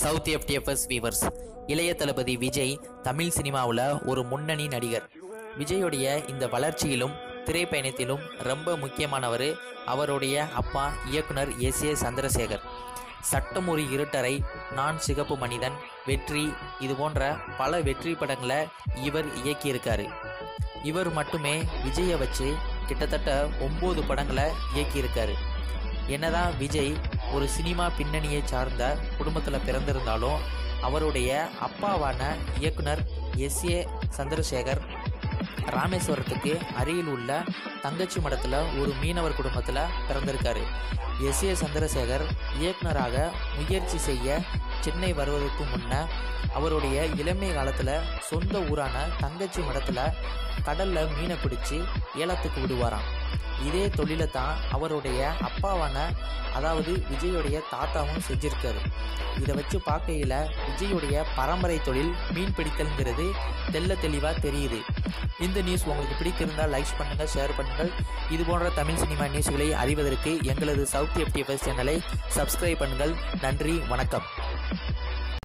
South FDFS viewers இளைய தளபதி விஜய் தமிழ் சினிமாவில் ஒரு முன்னணி நடிகர். விஜயுடைய இந்த வளர்ச்சியிலும் திரைப்பயணத்திலும் ரொம்ப முக்கியமானவர் அவருடைய அப்பா இயக்குனர் எஸ் ஏ சந்திரசேகர். சட்டம் ஒரு நான் சிகப்பு மனிதன் வெற்றி இது போன்ற பல வெற்றி படங்களை இவர் இயக்கியிருக்காரு. இவர் மட்டுமே விஜயை வச்சு கிட்டத்தட்ட ஒம்பது படங்களை இயக்கியிருக்காரு. என்னதான் விஜய் ஒரு சினிமா பின்னணியை சார்ந்த குடும்பத்தில் பிறந்திருந்தாலும் அவருடைய அப்பாவான இயக்குனர் எஸ். ஏ. சந்திரசேகர் ராமேஸ்வரத்துக்கு அருகில் உள்ள தங்கச்சி மடத்தில் ஒரு மீனவர் குடும்பத்தில் பிறந்திருக்காரு. எஸ். ஏ. சந்திரசேகர் இயக்குனராக முயற்சி செய்ய சென்னை வருவதற்கு முன்ன அவருடைய இளமை காலத்தில் சொந்த ஊரான தங்கச்சி மடத்தில் கடலில் மீனை பிடிச்சி ஏலத்துக்கு விடுவாராம். இதே தொழிலை தான் அவருடைய அப்பாவான அதாவது விஜயுடைய தாத்தாவும் செஞ்சிருக்காரு. இதை வச்சு பார்க்கையில் விஜயுடைய பரம்பரை தொழில் மீன் பிடித்தல்ங்கிறது தெல்ல தெளிவாக தெரியுது. இந்த நியூஸ் உங்களுக்கு பிடித்திருந்தால் லைக் பண்ணுங்கள் ஷேர் பண்ணுங்கள் இது போன்ற தமிழ் சினிமா நியூஸ்களை அறிவதற்கு எங்களது சவுத் எஃப்டிஎஃப்எஸ் சேனலை சப்ஸ்கிரைப் பண்ணுங்கள். நன்றி வணக்கம்.